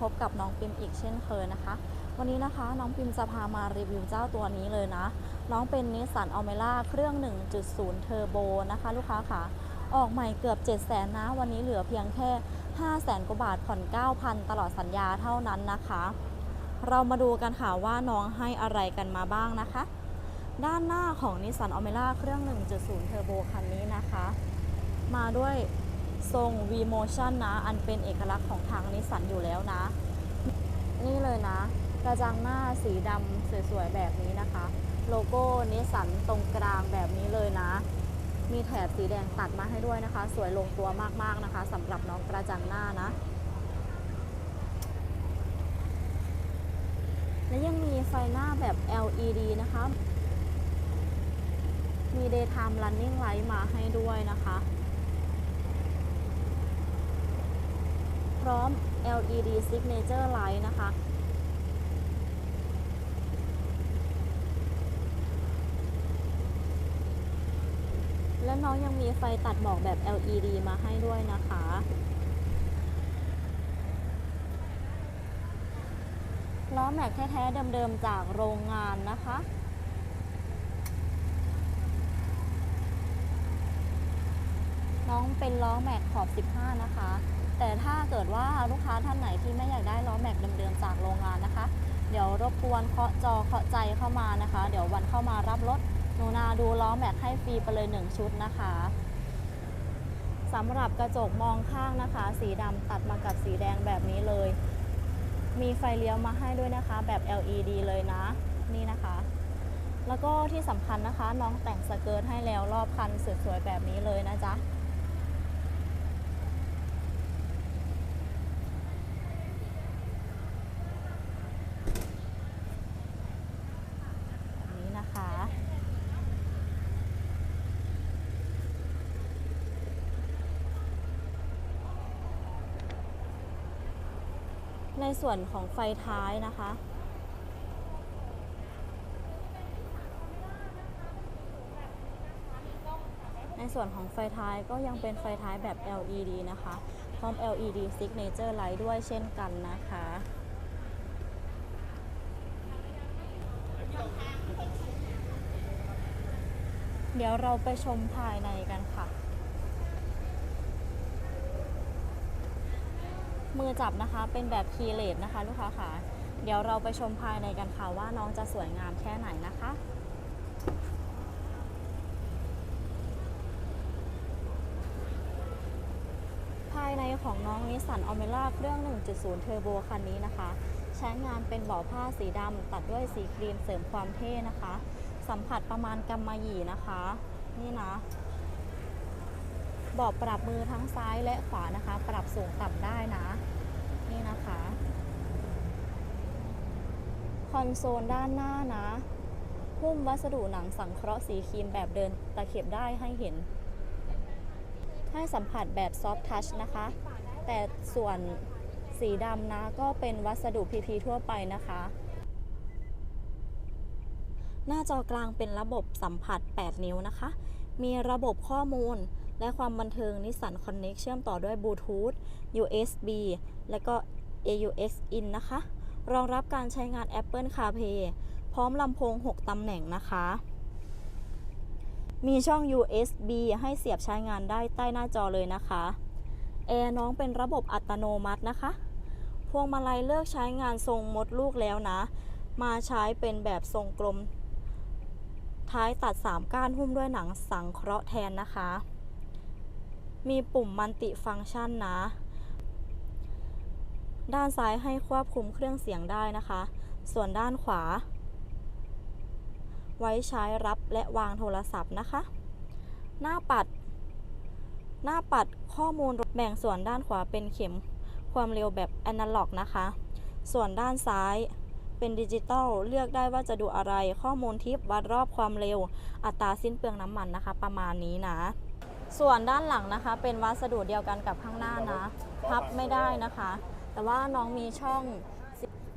พบกับน้องปิมอีกเช่นเคยนะคะ วันนี้นะคะน้องปิมจะพามารีวิวเจ้าตัวนี้เลยนะ น้องเป็นนิสสันอัลเมล่าเครื่อง 1.0 เทอร์โบนะคะ ลูกค้าค่ะ ออกใหม่เกือบ 7 0 0 0 0นนะ วันนี้เหลือเพียงแค่ 5 0 0แสนกว่าบาทผ่อน 9,000 ตลอดสัญญาเท่านั้นนะคะ เรามาดูกันค่ะว่าน้องให้อะไรกันมาบ้างนะคะ ด้านหน้าของนิสสันอัลเมล่าเครื่อง 1.0 เทอร์โบคันนี้นะคะ มาด้วย ทรง V-Motion นะ อันเป็นเอกลักษณ์ของทางนิสสันอยู่แล้วนะ นี่เลยนะ กระจังหน้าสีดำสวยๆ แบบนี้นะคะ โลโก้นิสสันตรงกลางแบบนี้เลยนะ มีแถบสีแดงตัดมาให้ด้วยนะคะ สวยลงตัวมากๆนะคะสำหรับน้องกระจังหน้านะ และยังมีไฟหน้าแบบ LED นะคะมี daytime running light มาให้ด้วยนะคะ ร้อม LED signature light นะคะ และน้องยังมีไฟตัดหมอกแบบ LED มาให้ด้วยนะคะล้อแม็กแท้ๆเดิมๆจากโรงงานนะคะ น้องเป็นล้อแม็กขอบ 15 นะคะ แต่ถ้าเกิดว่าลูกค้าท่านไหนที่ไม่อยากได้ล้อแม็กเดิมๆจากโรงงานนะคะ เดี๋ยวรบกวนเคาะจอเคาะใจเข้ามานะคะ เดี๋ยววันเข้ามารับรถหนูนาดูล้อแม็กให้ฟรีไปเลย 1 ชุดนะคะสำหรับกระจกมองข้างนะคะ สีดำตัดมากับสีแดงแบบนี้เลย มีไฟเลี้ยวมาให้ด้วยนะคะ แบบ LED เลยนะ นี่นะคะ แล้วก็ที่สำคัญนะคะ น้องแต่งสเกิร์ตให้แล้วรอบคันสวยๆแบบนี้เลยนะจ๊ะ แบบนี้นะคะ ในส่วนของไฟท้ายนะคะ ในส่วนของไฟท้ายก็ยังเป็นไฟท้ายแบบ LED นะคะ พร้อม LED signature light ด้วยเช่นกันนะคะเดี๋ยวเราไปชมภายในกันค่ะ มือจับนะคะ เป็นแบบคีเลสนะคะลูกค้าค่ะ เดี๋ยวเราไปชมภายในกันค่ะว่าน้องจะสวยงามแค่ไหนนะคะภายในของน้องนิสสันอ l เมล่าเครื่อง 1.0 เทอร์โบคันนี้นะคะ ใช้งานเป็นเบาะผ้าสีดำตัดด้วยสีครีมเสริมความเท่นะคะ สัมผัสประมาณกำมะหยี่นะคะ นี่นะ บาะปรับมือทั้งซ้ายและขวานะคะ ปรับสูงต่ำได้นะ นี่นะคะ คอนโซลด้านหน้านะหุ้มวัสดุหนังสังเคราะห์สีครีมแบบเดินตะเข็บได้ให้เห็น ให้สัมผัสแบบซอฟทัชนะคะ แต่ส่วนสีดำนะก็เป็นวัสดุ PP ทั่วไปนะคะ หน้าจอกลางเป็นระบบสัมผัส 8 นิ้วนะคะ มีระบบข้อมูล และความบันเทิง Nissan Connect เชื่อมต่อด้วยบลูทูธ USB และก็ AUX in นะคะ รองรับการใช้งาน Apple CarPlay พร้อมลำโพง 6 ตำแหน่งนะคะ มีช่อง USB ให้เสียบใช้งานได้ใต้หน้าจอเลยนะคะแอร์น้องเป็นระบบอัตโนมัตินะคะ พวงมาลัยเลือกใช้งานทรงมดลูกแล้วนะ มาใช้เป็นแบบทรงกลม ท้ายตัด 3 ก้านหุ้มด้วยหนังสังเคราะห์แทนนะคะ มีปุ่มมัลติฟังก์ชันนะ ด้านซ้ายให้ควบคุมเครื่องเสียงได้นะคะ ส่วนด้านขวา ไว้ใช้รับและวางโทรศัพท์นะคะ หน้าปัด หน้าปัดข้อมูลแบ่งส่วนด้านขวาเป็นเข็มความเร็วแบบแอนาล็อกนะคะ ส่วนด้านซ้ายเป็นดิจิตอลเลือกได้ว่าจะดูอะไรข้อมูลทิปวัดรอบความเร็ว อัตราสิ้นเปลืองน้ำมันนะคะ ประมาณนี้นะ ส่วนด้านหลังนะคะ เป็นวัสดุเดียวกันกับข้างหน้านะ พับไม่ได้นะคะ แต่ว่าน้องมีช่อง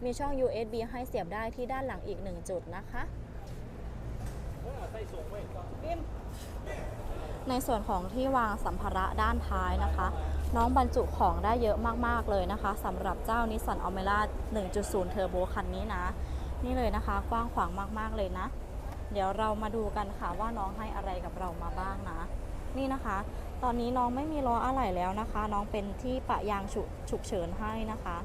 มีช่อง USB ให้เสียบได้ที่ด้านหลังอีก 1 จุดนะคะในส่วนของที่วางสัมภาระด้านท้ายนะคะ น้องบรรจุของได้เยอะมากๆเลยนะคะสำหรับเจ้านิสสันอ l เมร่า1.0 เทอร์โบคันนี้นะ นี่เลยนะคะ กว้างขวางมากๆเลยนะ เดี๋ยวเรามาดูกันค่ะว่าน้องให้อะไรกับเรามาบ้างนะ นี่นะคะ ตอนนี้น้องไม่มีล้ออะไหล่แล้วนะคะ น้องเป็นที่ปะยางฉุฉุกเฉินให้นะคะ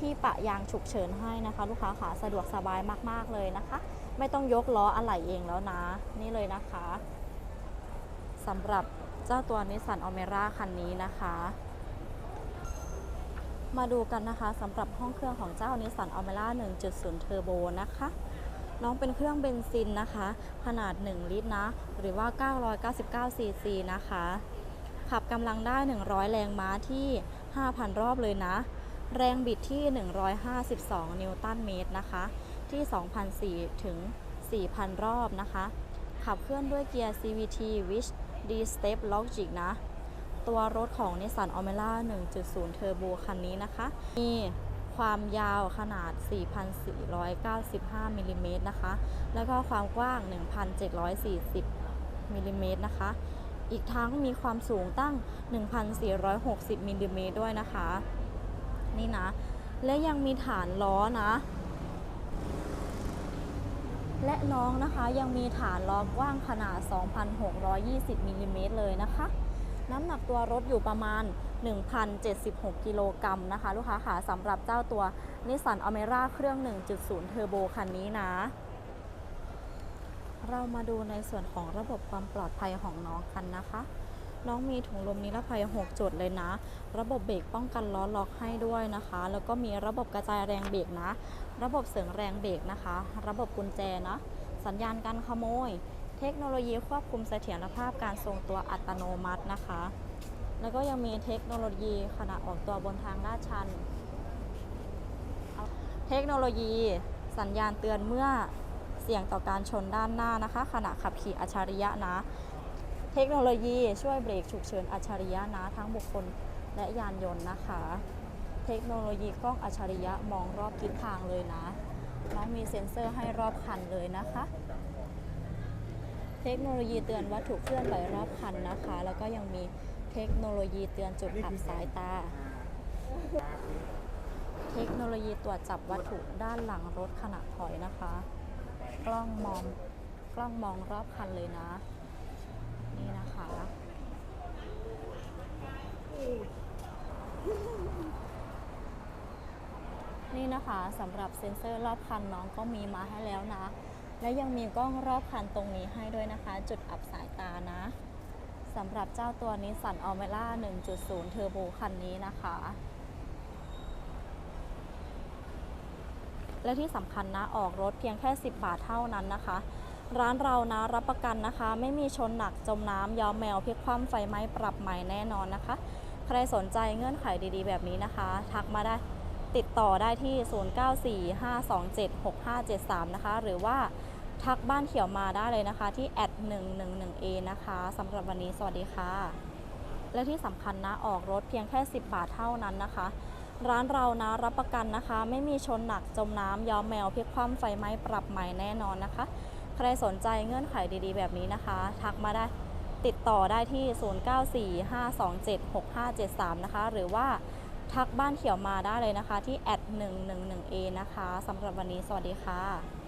ที่ปะยางฉุกเฉินให้นะคะ ลูกค้าขาสะดวกสบายมาก ๆ เลยนะคะ ไม่ต้องยกล้ออะไหล่เองแล้วนะ นี่เลยนะคะสำหรับเจ้าตัวนิสสันอ l เมร่าคันนี้นะคะมาดูกันนะคะสำหรับห้องเครื่องของเจ้านิสสันอ l เมร่า1.0 เทอร์โบนะคะ น้องเป็นเครื่องเบนซินนะคะ ขนาด 1 ลิตรนะ หรือว่า 999 ซีซีนะคะ ขับกำลังได้ 100 แรงม้าที่ 5,000 รอบเลยนะ แรงบิดที่ 152 นิวตันเมตรนะคะ ที่2,004ถึง 4,000 รอบนะคะ ขับเคลื่อนด้วยเกียร์ CVT Wish D Step Logic นะ ตัวรถของ Nissan Almera 1.0 Turbo คันนี้นะคะ มี ความยาวขนาด 4,495มิลลิเมตรนะคะ แล้วก็ความกว้าง 1,740มิลลิเมตรนะคะ อีกทั้งมีความสูงตั้ง 1,460มิลลิเมตรด้วยนะคะ นี่นะ และยังมีฐานล้อนะ และน้องนะคะยังมีฐานล้อกว้างขนาด 2,620มิลลิเมตรเลยนะคะ น้ำหนักตัวรถอยู่ประมาณ 1,076 กิโลกรัมนะคะ ลูกค้าค่ะสำหรับเจ้าตัวนิสสันอเมร่าเครื่อง 1.0 เทอร์โบคันนี้นะ เรามาดูในส่วนของระบบความปลอดภัยของน้องกันนะคะน้องมีถุงลมนิรภัย 6 จุดเลยนะ ระบบเบรกป้องกันล้อล็อกให้ด้วยนะคะ แล้วก็มีระบบกระจายแรงเบรกนะ ระบบเสริมแรงเบรกนะคะ ระบบกุญแจนะ สัญญาณการขโมย เทคโนโลยีควบคุมเสถียรภาพการทรงตัวอัตโนมัตินะคะ แล้วก็ยังมีเทคโนโลยีขณะออกตัวบนทางลาดชัน เทคโนโลยี สัญญาณเตือนเมื่อเสี่ยงต่อการชนด้านหน้านะคะ ขณะขับขี่อัจฉริยะนะ เทคโนโลยีช่วยเบรกฉุกเฉินอัจฉริยะนะ ทั้งบุคคลและยานยนต์นะคะ เทคโนโลยีกล้องอัจฉริยะมองรอบทิศทางเลยนะ น้องมีเซ็นเซอร์ให้รอบคันเลยนะคะ เทคโนโลยีเตือนวัตถุเคลื่อนไหวรอบคันนะคะ แล้วก็ยังมีเทคโนโลยีเตือนจุดอับสายตา เทคโนโลยีตรวจจับวัตถุด้านหลังรถขณะถอยนะคะ กล้องมองกล้องมองรอบคันเลยนะ นี่นะคะนี่นะคะสำหรับเซ็นเซอร์รอบคันน้องก็มีมาให้แล้วนะ และยังมีกล้องรอบคันตรงนี้ให้ด้วยนะคะ จุดอับสายตานะสำหรับเจ้าตัวนิสสันอ l เมร่า1.0 เทอร์โบคันนี้นะคะ และที่สำคัญนะออกรถเพียงแค่ 10 บาทเท่านั้นนะคะ ร้านเรานะรับประกันนะคะ ไม่มีชนหนักจมน้ำย้อมแมวพลิกคว่ำไฟไหม้ปรับใหม่แน่นอนนะคะ ใครสนใจเงื่อนไขดีๆ แบบนี้นะคะ ทักมาได้ติดต่อได้ที่ 0945276573 นะคะ หรือว่า ทักบ้านเขียวมาได้เลยนะคะ ที่ @111a นะคะสำหรับวันนี้สวัสดีค่ะ และที่สำคัญนะออกรถเพียงแค่ 10 บาทเท่านั้นนะคะ ร้านเรานะรับประกันนะคะ ไม่มีชนหนักจมน้ำย้อมแมวพลิกคว่ำไฟไหม้ปรับใหม่แน่นอนนะคะ ใครสนใจเงื่อนไขดีๆ แบบนี้นะคะ ทักมาได้ติดต่อได้ที่ 0945276573 นะคะ หรือว่าทักบ้านเขียวมาได้เลยนะคะ ที่แอด111 a นะคะสำหรับวันนี้สวัสดีค่ะ